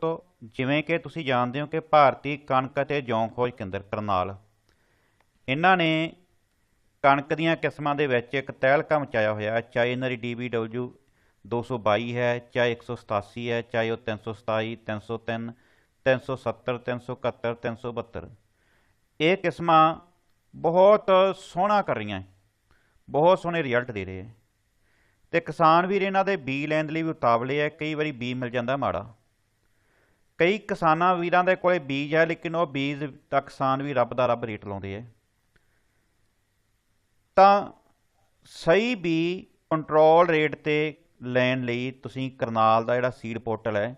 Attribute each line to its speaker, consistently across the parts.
Speaker 1: ਦੋਸਤੋ, ਜਿਵੇਂ ਕਿ ਤੁਸੀਂ ਜਾਣਦੇ ਹੋ ਕਿ ਭਾਰਤੀ ਕਣਕ ਅਤੇ ਜੌਂ ਖੋਜ ਕੇਂਦਰ ਕਰਨਾਲ, ਇਹਨਾਂ ਨੇ ਕਣਕ ਦੀਆਂ ਕਿਸਮਾਂ ਦੇ ਵਿੱਚ ਇੱਕ ਤਹਿਲਕਾ ਮਚਾਇਆ ਹੋਇਆ ਚਾਹੇ ਇਹਨਾਂ ਦੀ DBW 222 ਹੈ, ਚਾਹੇ 187 ਹੈ, ਚਾਹੇ ਉਹ 327 303 370 371 372 ਇਹ ਕਿਸਮਾਂ ਬਹੁਤ ਸੋਹਣਾ ਕਰ ਰਹੀਆਂ ਬਹੁਤ ਸੋਹਣੇ ਰਿਜ਼ਲਟ ਦੇ ਰਹੇ ਹੈ। ਤੇ ਕਿਸਾਨ ਵੀਰ ਇਹਨਾਂ ਦੇ ਬੀ ਲੈਣ ਲਈ ਵੀ ਉਤਾਵਲੇ ਹੈ। ਕਈ ਵਾਰੀ ਬੀ ਮਿਲ ਜਾਂਦਾ ਮਾੜਾ। ਕਈ ਕਿਸਾਨਾਂ ਵੀਰਾਂ ਦੇ ਕੋਲੇ ਬੀਜ ਹੈ, ਲੇਕਿਨ ਉਹ ਬੀਜ ਤਾਂ ਕਿਸਾਨ ਵੀ ਰੱਬ ਦਾ ਰੱਬ ਰੇਟ ਲਾਉਂਦੇ ਹੈ ਤਾਂ ਸਹੀ ਬੀ ਕੰਟਰੋਲ ਰੇਟ ਤੇ ਲੈਣ ਲਈ ਤੁਸੀਂ ਕਰਨਾਲ ਦਾ ਜਿਹੜਾ ਸੀਡ ਪੋਰਟਲ ਹੈ,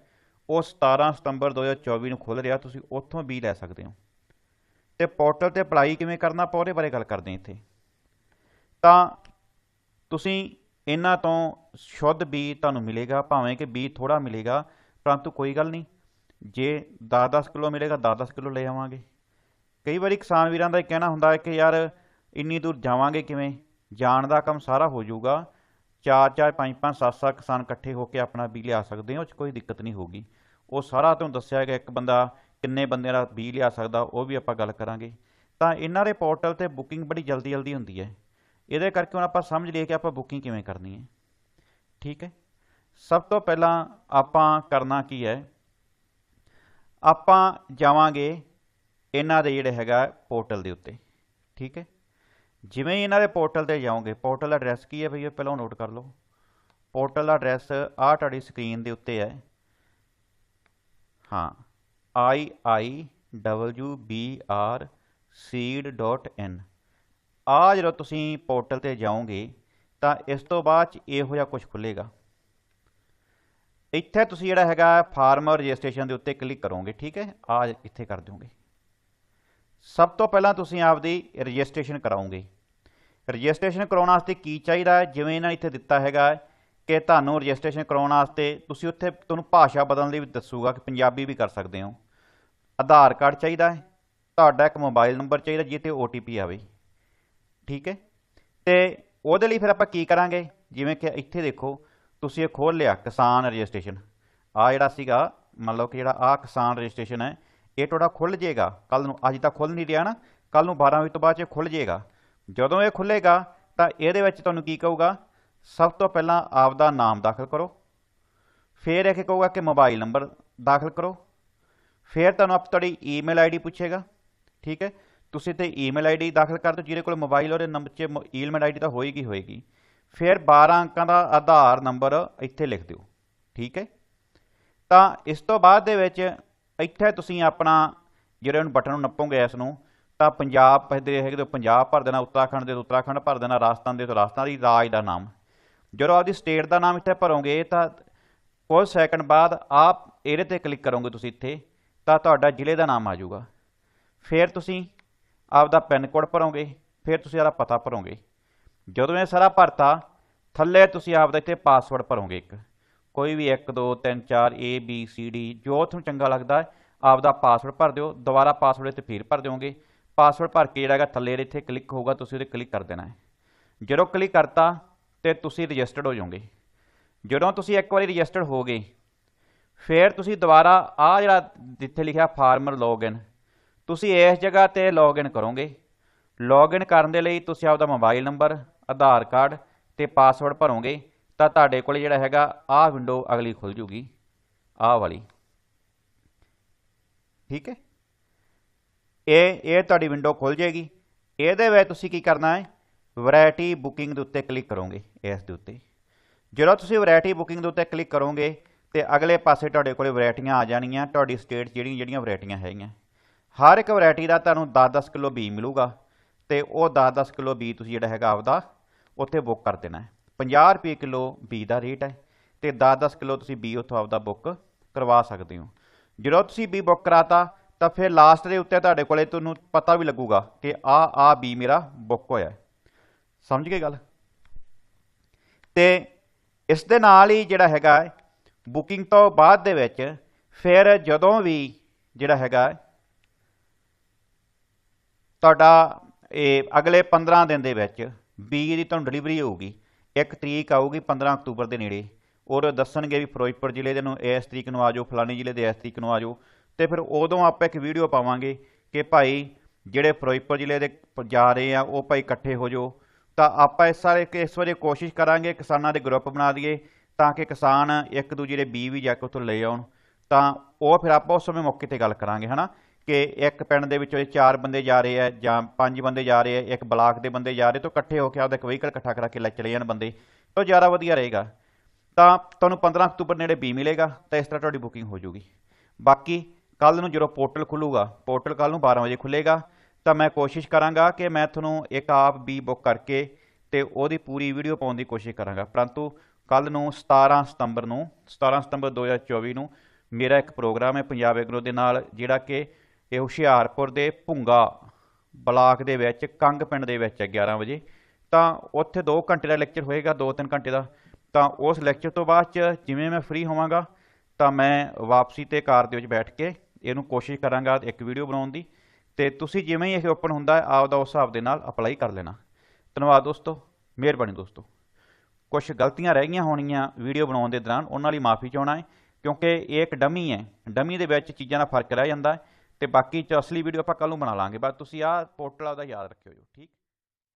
Speaker 1: ਉਹ 17 ਸਤੰਬਰ 2024 ਨੂੰ ਖੁੱਲ ਰਿਹਾ, ਤੁਸੀਂ ਉੱਥੋਂ ਬੀ ਲੈ ਸਕਦੇ ਹੋ। ਤੇ ਪੋਰਟਲ ਤੇ ਅਪਲਾਈ ਕਿਵੇਂ ਕਰਨਾ, ਆਪਾਂ ਉਹਦੇ ਬਾਰੇ ਗੱਲ ਕਰਦੇ ਹਾਂ ਇੱਥੇ। ਤਾਂ ਤੁਸੀਂ ਇਹਨਾਂ ਤੋਂ ਸ਼ੁੱਧ ਬੀ ਤੁਹਾਨੂੰ ਮਿਲੇਗਾ, ਭਾਵੇਂ ਕਿ ਬੀ ਥੋੜਾ ਮਿਲੇਗਾ, ਪਰੰਤੂ ਕੋਈ ਗੱਲ ਨਹੀਂ ਜੇ 10-10 ਕਿਲੋ ਮਿਲੇਗਾ 10-10 ਕਿਲੋ ਲੈ ਆਵਾਂਗੇ। ਕਈ ਵਾਰੀ ਕਿਸਾਨ ਵੀਰਾਂ ਦਾ ਇਹ ਕਹਿਣਾ ਹੁੰਦਾ ਹੈ ਕਿ ਯਾਰ ਇੰਨੀ ਦੂਰ ਜਾਵਾਂਗੇ ਕਿਵੇਂ? ਜਾਣ ਦਾ ਕੰਮ ਸਾਰਾ ਹੋ ਜਾਊਗਾ। ਚਾਰ ਚਾਰ, ਪੰਜ ਪੰਜ, ਸੱਤ ਸੱਤ ਕਿਸਾਨ ਇਕੱਠੇ ਹੋ ਕੇ ਆਪਣਾ ਬੀਜ ਲਿਆ ਸਕਦੇ ਹੋ ਉਹ 'ਚ ਕੋਈ ਦਿੱਕਤ ਨਹੀਂ ਹੋਗੀ ਉਹ ਸਾਰਾ ਤੁਹਾਨੂੰ ਦੱਸਿਆ ਗਿਆ, ਇੱਕ ਬੰਦਾ ਕਿੰਨੇ ਬੰਦਿਆਂ ਦਾ ਬੀ ਲਿਆ ਸਕਦਾ, ਉਹ ਵੀ ਆਪਾਂ ਗੱਲ ਕਰਾਂਗੇ। ਤਾਂ ਇਹਨਾਂ ਦੇ ਪੋਰਟਲ ਤੇ ਬੁਕਿੰਗ ਬੜੀ ਜਲਦੀ ਜਲਦੀ ਹੁੰਦੀ ਹੈ। ਇਹਦੇ ਕਰਕੇ ਹੁਣ ਆਪਾਂ ਸਮਝ ਲਈਏ ਕਿ ਆਪਾਂ ਬੁਕਿੰਗ ਕਿਵੇਂ ਕਰਨੀ ਹੈ। ਠੀਕ ਹੈ? ਸਭ ਤੋਂ ਪਹਿਲਾਂ ਆਪਾਂ ਕਰਨਾ ਕੀ ਹੈ ਆਪਾਂ ਜਾਵਾਂਗੇ ਇਹਨਾਂ ਦੇ ਜਿਹੜੇ ਹੈਗਾ ਪੋਰਟਲ ਦੇ ਉੱਤੇ, ਠੀਕ ਹੈ? ਜਿਵੇਂ ਹੀ ਇਹਨਾਂ ਦੇ ਪੋਰਟਲ ਤੇ ਜਾਓਗੇ, ਪੋਰਟਲ ਐਡਰੈਸ ਕੀ ਹੈ ਭਈਆ ਪਹਿਲਾਂ ਨੋਟ ਕਰ ਲਓ। ਪੋਰਟਲ ਦਾ ਐਡਰੈਸ ਆ ਤੁਹਾਡੀ ਸਕਰੀਨ ਦੇ ਉੱਤੇ ਹੈ। ਹਾਂ, i i w b r seed.in ਆ ਜਦੋਂ ਤੁਸੀਂ ਪੋਰਟਲ ਤੇ ਜਾਓਗੇ ਤਾਂ ਇਸ ਤੋਂ ਬਾਅਦ ਚ ਇਹੋ ਜਿਹਾ ਕੁਝ ਖੁੱਲੇਗਾ ਇੱਥੇ ਤੁਸੀਂ ਜਿਹੜਾ ਹੈਗਾ ਫਾਰਮਰ ਰਜਿਸਟ੍ਰੇਸ਼ਨ ਦੇ ਉੱਤੇ ਕਲਿੱਕ ਕਰੋਗੇ, ਠੀਕ ਹੈ? ਆ ਇੱਥੇ ਕਰ ਦਿਓਗੇ। ਸਭ ਤੋਂ ਪਹਿਲਾਂ ਤੁਸੀਂ ਆਪਦੀ ਰਜਿਸਟ੍ਰੇਸ਼ਨ ਕਰਾਉਂਗੇ ਰਜਿਸਟ੍ਰੇਸ਼ਨ ਕਰਾਉਣ ਵਾਸਤੇ ਕੀ ਚਾਹੀਦਾ ਜਿਵੇਂ ਇਹਨਾਂ ਨੇ ਇੱਥੇ ਦਿੱਤਾ ਹੈਗਾ ਕਿ ਤੁਹਾਨੂੰ ਰਜਿਸਟ੍ਰੇਸ਼ਨ ਕਰਾਉਣ ਵਾਸਤੇ ਤੁਸੀਂ ਉੱਥੇ ਤੁਹਾਨੂੰ ਭਾਸ਼ਾ ਬਦਲਣ ਲਈ ਵੀ ਦੱਸੂਗਾ ਕਿ ਪੰਜਾਬੀ ਵੀ ਕਰ ਸਕਦੇ ਹੋ। ਆਧਾਰ ਕਾਰਡ ਚਾਹੀਦਾ ਹੈ। ਤੁਹਾਡਾ ਇੱਕ ਮੋਬਾਈਲ ਨੰਬਰ ਚਾਹੀਦਾ ਜਿਹਦੇ ਤੇ OTP ਆਵੇ। ਠੀਕ ਹੈ? ਤੇ ਉਹਦੇ ਲਈ ਫਿਰ ਆਪਾਂ ਕੀ ਕਰਾਂਗੇ? ਜਿਵੇਂ ਕਿ ਇੱਥੇ ਦੇਖੋ ਤੁਸੀਂ ਇਹ ਖੋਲ ਲਿਆ ਕਿਸਾਨ ਰਜਿਸਟ੍ਰੇਸ਼ਨ। ਆ ਜਿਹੜਾ ਸੀਗਾ ਮੰਨ ਲਓ ਕਿ ਜਿਹੜਾ ਆ ਕਿਸਾਨ ਰਜਿਸਟ੍ਰੇਸ਼ਨ ਹੈ, ਇਹ ਤੁਹਾਡਾ ਖੁੱਲ ਜਾਏਗਾ। ਕੱਲ ਨੂੰ, ਅੱਜ ਤਾਂ ਖੁੱਲ ਨਹੀਂ ਰਿਹਾ ਨਾ। ਕੱਲ ਨੂੰ 12 ਵਜੇ ਤੋਂ ਬਾਅਦ 'ਚ ਇਹ ਖੁੱਲ ਜਾਏਗਾ। ਜਦੋਂ ਇਹ ਖੁੱਲੇਗਾ ਤਾਂ ਇਹਦੇ ਵਿੱਚ ਤੁਹਾਨੂੰ ਕੀ ਕਹੂਗਾ? ਸਭ ਤੋਂ ਪਹਿਲਾਂ ਆਪ ਦਾ ਨਾਮ ਦਾਖਲ ਕਰੋ। ਫਿਰ ਇਹ ਕਹੂਗਾ ਕਿ ਮੋਬਾਈਲ ਨੰਬਰ ਦਾਖਲ ਕਰੋ। ਫਿਰ ਤੁਹਾਨੂੰ ਆਪ ਤੁਹਾਡੀ ਈਮੇਲ ਆਈਡੀ ਪੁੱਛੇਗਾ। ਠੀਕ ਹੈ? ਤੁਸੀਂ ਤੇ ਈਮੇਲ ਆਈਡੀ ਦਾਖਲ ਕਰ ਦਿਓ। ਜਿਹਦੇ ਕੋਲ ਮੋਬਾਈਲ ਉਹਦੇ ਨੰਬਰ 'ਚ ਈਮੇਲ ਆਈਡੀ ਤਾਂ ਹੋਏਗੀ ਹੋਏਗੀ। ਫਿਰ 12 ਅੰਕਾਂ ਦਾ ਆਧਾਰ ਨੰਬਰ ਇੱਥੇ ਲਿਖ ਦਿਓ, ਠੀਕ ਹੈ? ਤਾਂ ਇਸ ਤੋਂ ਬਾਅਦ ਦੇ ਵਿੱਚ ਇੱਥੇ ਤੁਸੀਂ ਆਪਣਾ ਜਿਹੜੇ ਉਹਨੂੰ ਬਟਨ ਨੂੰ ਨੱਪੋਗੇ ਇਸ ਨੂੰ, ਤਾਂ ਪੰਜਾਬ ਦੇ ਹੈਗੇ ਤਾਂ ਪੰਜਾਬ ਭਰ ਦੇਣਾ, ਉੱਤਰਾਖੰਡ ਦੇ ਉੱਤਰਾਖੰਡ ਭਰ ਦੇਣਾ, ਰਾਜਸਥਾਨ ਦੇ ਤਾਂ ਰਾਜਸਥਾਨ ਦੀ ਰਾਜ ਦਾ ਨਾਮ। ਜਦੋਂ ਆਪਦੀ ਸਟੇਟ ਦਾ ਨਾਮ ਇੱਥੇ ਭਰੋਗੇ, ਤਾਂ ਕੁਝ ਸੈਕਿੰਡ ਬਾਅਦ ਆਪ ਇਹਦੇ ਤੇ ਕਲਿੱਕ ਕਰੋਗੇ ਤੁਸੀਂ ਇੱਥੇ, ਤਾਂ ਤੁਹਾਡਾ ਜ਼ਿਲ੍ਹੇ ਦਾ ਨਾਮ ਆ ਜਾਊਗਾ। ਫਿਰ ਤੁਸੀਂ ਆਪਦਾ ਪਿੰਨ ਕੋਡ ਭਰੋਗੇ, ਫਿਰ ਤੁਸੀਂ ਆਪਦਾ ਪਤਾ ਭਰੋਗੇ। ਜਦੋਂ ਇਹ ਸਾਰਾ ਭਰਤਾ, ਥੱਲੇ ਤੁਸੀਂ ਆਪਦਾ ਇੱਥੇ ਪਾਸਵਰਡ ਭਰੋਗੇ ਇੱਕ। ਕੋਈ ਵੀ 1 2 3 4 A, B, C, D, ਜੋ ਤੁਹਾਨੂੰ ਚੰਗਾ ਲੱਗਦਾ ਆਪਦਾ ਪਾਸਵਰਡ ਭਰ ਦਿਓ, ਦੁਬਾਰਾ ਪਾਸਵਰਡ ਇੱਥੇ ਫਿਰ ਭਰ ਦਿਓਗੇ। ਪਾਸਵਰਡ ਭਰ ਕੇ ਜਿਹੜਾ ਹੈਗਾ ਥੱਲੇ ਇੱਥੇ ਕਲਿੱਕ ਹੋਊਗਾ, ਤੁਸੀਂ ਉਹਦੇ ਕਲਿੱਕ ਕਰ ਦੇਣਾ ਹੈ। ਜਦੋਂ ਕਲਿੱਕ ਕਰਤਾ, ਤੇ ਤੁਸੀਂ ਰਜਿਸਟਰਡ ਹੋ ਜਾਓਗੇ। ਜਦੋਂ ਤੁਸੀਂ ਇੱਕ ਵਾਰੀ ਰਜਿਸਟਰਡ ਹੋ ਗਏ, ਫਿਰ ਤੁਸੀਂ ਦੁਬਾਰਾ ਆ ਜਿਹੜਾ ਜਿੱਥੇ ਲਿਖਿਆ ਫਾਰਮਰ ਲੌਗਇਨ ਤੁਸੀਂ ਇਸ ਜਗ੍ਹਾ ਤੇ ਲੌਗਇਨ ਕਰੋਗੇ। ਲੌਗਇਨ ਕਰਨ ਦੇ ਲਈ ਤੁਸੀਂ ਆਪਦਾ ਮੋਬਾਈਲ ਨੰਬਰ ਆਧਾਰ ਕਾਰਡ ਤੇ ਪਾਸਵਰਡ ਭਰੋਗੇ, ਤਾਂ ਤੁਹਾਡੇ ਕੋਲ ਜਿਹੜਾ ਹੈਗਾ ਆਹ ਵਿੰਡੋ ਅਗਲੀ ਖੁੱਲ ਜੂਗੀ। ਆਹ ਵਾਲੀ। ਠੀਕ ਹੈ? ਇਹ ਇਹ ਤੁਹਾਡੀ ਵਿੰਡੋ ਖੁੱਲ ਜਾਏਗੀ। ਇਹਦੇ ਵਿੱਚ ਤੁਸੀਂ ਕੀ ਕਰਨਾ ਹੈ? ਵੈਰਾਈਟੀ ਬੁਕਿੰਗ ਦੇ ਉੱਤੇ ਕਲਿੱਕ ਕਰੋਗੇ ਇਸ ਦੇ ਉੱਤੇ। ਜਦੋਂ ਤੁਸੀਂ ਵੈਰਾਈਟੀ ਬੁਕਿੰਗ ਦੇ ਉੱਤੇ ਕਲਿੱਕ ਕਰੋਗੇ, ਤੇ ਅਗਲੇ ਪਾਸੇ ਤੁਹਾਡੇ ਕੋਲੇ ਵੈਰਾਈਟੀਆਂ ਆ ਜਾਣੀਆਂ, ਤੁਹਾਡੀ ਸਟੇਟ ਜਿਹੜੀਆਂ ਜਿਹੜੀਆਂ ਵੈਰਾਈਟੀਆਂ ਹੈਗੀਆਂ। ਹਰ ਇੱਕ ਵੈਰਾਈਟੀ ਦਾ ਤੁਹਾਨੂੰ 10-10 ਕਿਲੋ ਬੀ ਮਿਲੂਗਾ, ਤੇ ਉਹ 10-10 ਕਿਲੋ ਬੀ ਤੁਸੀਂ ਜਿਹੜਾ ਹੈਗਾ ਆਪਦਾ ਉੱਥੇ ਬੁੱਕ ਕਰ ਦੇਣਾ ਹੈ। 50 ਰੁਪਏ ਕਿਲੋ ਬੀ ਦਾ ਰੇਟ ਹੈ ਤੇ 10-10 ਕਿਲੋ ਤੁਸੀਂ ਬੀ ਉੱਥੋਂ ਆਪਦਾ ਬੁੱਕ ਕਰਵਾ ਸਕਦੇ ਹੋ। ਜਦੋਂ ਤੁਸੀਂ ਬੀ ਬੁੱਕ ਕਰਾਤਾ, ਤਾਂ ਫਿਰ ਲਾਸਟ ਦੇ ਉੱਤੇ ਤੁਹਾਡੇ ਕੋਲੇ ਤੁਹਾਨੂੰ ਪਤਾ ਵੀ ਲੱਗੂਗਾ ਕਿ ਆ ਆ ਬੀ ਮੇਰਾ ਬੁੱਕ ਹੋਇਆ ਸਮਝ ਗਏ ਗੱਲ? ਤੇ ਇਸ ਦੇ ਨਾਲ ਹੀ ਜਿਹੜਾ ਹੈਗਾ ਬੁਕਿੰਗ ਤੋਂ ਬਾਅਦ ਦੇ ਵਿੱਚ ਫਿਰ ਜਦੋਂ ਵੀ ਜਿਹੜਾ ਹੈਗਾ ਤੁਹਾਡਾ ਇਹ ਅਗਲੇ 15 ਦਿਨ ਦੇ ਵਿੱਚ ਬੀ ਦੀ ਤੁਹਾਨੂੰ ਡਿਲੀਵਰੀ ਹੋਊਗੀ। ਇੱਕ ਤਰੀਕ ਆਊਗੀ 15 ਅਕਤੂਬਰ ਦੇ ਨੇੜੇ। ਔਰ ਦੱਸਣਗੇ ਵੀ ਫਿਰੋਜ਼ਪੁਰ ਜ਼ਿਲ੍ਹੇ ਦੇ ਨੂੰ ਇਸ ਤਰੀਕ ਨੂੰ ਆ ਜਾਓ, ਫਲਾਣੀ ਜ਼ਿਲ੍ਹੇ ਦੇ ਇਸ ਤਰੀਕ ਨੂੰ ਆ ਜਾਓ। ਤੇ ਫਿਰ ਉਦੋਂ ਆਪਾਂ ਇੱਕ ਵੀਡੀਓ ਪਾਵਾਂਗੇ ਕਿ ਭਾਈ ਜਿਹੜੇ ਫਿਰੋਜ਼ਪੁਰ ਜ਼ਿਲ੍ਹੇ ਦੇ ਜਾ ਰਹੇ ਆ, ਉਹ ਭਾਈ ਇਕੱਠੇ ਹੋ ਜਾਓ। ਤਾਂ ਆਪਾਂ ਇਸ ਸਾਰੇ ਇਸ ਵਾਰੀ ਕੋਸ਼ਿਸ਼ ਕਰਾਂਗੇ ਕਿਸਾਨਾਂ ਦੇ ਗਰੁੱਪ ਬਣਾ ਦਈਏ ਤਾਂ ਕਿ ਕਿਸਾਨ ਇੱਕ ਦੂਜੇ ਦੇ ਬੀ ਵੀ ਜਾ ਕੇ ਉੱਥੋਂ ਲੈ ਆਉਣ। ਤਾਂ ਉਹ ਫਿਰ ਆਪਾਂ ਉਸ ਸਮੇਂ ਮੌਕੇ ਤੇ ਗੱਲ ਕਰਾਂਗੇ, ਹਨਾ? ਕਿ ਇੱਕ ਪਿੰਡ ਦੇ ਵਿੱਚੋਂ ਇਹ ਚਾਰ ਬੰਦੇ ਜਾ ਰਹੇ ਆ ਜਾਂ ਪੰਜ ਬੰਦੇ ਜਾ ਰਹੇ ਆ, ਇੱਕ ਬਲਾਕ ਦੇ ਬੰਦੇ ਜਾ ਰਹੇ, ਤਾਂ ਇਕੱਠੇ ਹੋ ਕੇ ਆਪਦਾ ਇੱਕ ਵਹੀਕਲ ਇਕੱਠਾ ਕਰਾ ਕੇ ਲੈ ਚਲੇ ਜਾਣ ਬੰਦੇ, ਤਾਂ ਜ਼ਿਆਦਾ ਵਧੀਆ ਰਹੇਗਾ। ਤਾਂ ਤੁਹਾਨੂੰ 15 ਅਕਤੂਬਰ ਨੇੜੇ ਬੀ ਮਿਲੇਗਾ, ਤਾਂ ਇਸ ਤਰ੍ਹਾਂ ਤੁਹਾਡੀ ਬੁਕਿੰਗ ਹੋ ਜਾਊਗੀ ਬਾਕੀ ਕੱਲ ਨੂੰ ਜਦੋਂ ਪੋਰਟਲ ਖੁੱਲੂਗਾ, ਪੋਰਟਲ ਕੱਲ ਨੂੰ 12 ਵਜੇ ਖੁੱਲੇਗਾ, ਤਾਂ ਮੈਂ ਕੋਸ਼ਿਸ਼ ਕਰਾਂਗਾ ਕਿ ਮੈਂ ਤੁਹਾਨੂੰ ਇੱਕ ਆਪ ਬੀ ਬੁੱਕ ਕਰਕੇ ਤੇ ਉਹਦੀ ਪੂਰੀ ਵੀਡੀਓ ਪਾਉਣ ਦੀ ਕੋਸ਼ਿਸ਼ ਕਰਾਂਗਾ। ਪਰੰਤੂ ਕੱਲ ਨੂੰ 17 ਸਤੰਬਰ ਨੂੰ 17 ਸਤੰਬਰ 2024 ਨੂੰ ਮੇਰਾ ਇੱਕ ਪ੍ਰੋਗਰਾਮ ਹੈ ਪੰਜਾਬ ਐਗਰੋ ਦੇ ਨਾਲ, ਜਿਹੜਾ ਕਿ ਇਹ ਹੁਸ਼ਿਆਰਪੁਰ ਦੇ ਭੁੰਗਾ ਬਲਾਕ ਦੇ ਵਿੱਚ, ਕੰਗ ਪਿੰਡ ਦੇ ਵਿੱਚ ਹੈ 11 ਵਜੇ। ਤਾਂ ਉੱਥੇ 2 ਘੰਟੇ ਦਾ ਲੈਕਚਰ ਹੋਏਗਾ 2-3 ਘੰਟੇ ਦਾ। ਤਾਂ ਉਸ ਲੈਕਚਰ ਤੋਂ ਬਾਅਦ ਚ ਜਿਵੇਂ ਮੈਂ ਫ੍ਰੀ ਹੋਵਾਂਗਾ, ਤਾਂ ਮੈਂ ਵਾਪਸੀ ਤੇ ਕਾਰ ਦੇ ਵਿੱਚ ਬੈਠ ਕੇ ਇਹਨੂੰ ਕੋਸ਼ਿਸ਼ ਕਰਾਂਗਾ ਇੱਕ ਵੀਡੀਓ ਬਣਾਉਣ ਦੀ। ਤੇ ਤੁਸੀਂ ਜਿਵੇਂ ਹੀ ਇਹ ਓਪਨ ਹੁੰਦਾ ਹੈ ਆਪਦਾ ਉਸ ਹਿਸਾਬ ਦੇ ਨਾਲ ਅਪਲਾਈ ਕਰ ਲੈਣਾ। ਧੰਨਵਾਦ ਦੋਸਤੋ, ਮਿਹਰਬਾਨੀ ਦੋਸਤੋ। ਕੁਝ ਗਲਤੀਆਂ ਰਹਿ ਗਈਆਂ ਹੋਣਗੀਆਂ ਵੀਡੀਓ ਬਣਾਉਣ ਦੇ ਦੌਰਾਨ, ਉਹਨਾਂ ਲਈ ਮਾਫੀ ਚਾਹਣਾ ਹੈ, ਕਿਉਂਕਿ ਇਹ ਇੱਕ ਡਮੀ ਹੈ। ਡਮੀ ਦੇ ਵਿੱਚ ਚੀਜ਼ਾਂ ਦਾ ਫ਼ਰਕ ਰਹਿ ਜਾਂਦਾ ਹੈ। ਤੇ ਬਾਕੀ ਚ ਅਸਲੀ ਵੀਡੀਓ ਆਪਾਂ ਕੱਲ ਨੂੰ ਬਣਾ ਲਾਂਗੇ। ਬਸ ਤੁਸੀਂ ਆਹ ਪੋਰਟਲ ਆਪਦਾ ਯਾਦ ਰੱਖਿਓ ਜੀ, ਠੀਕ?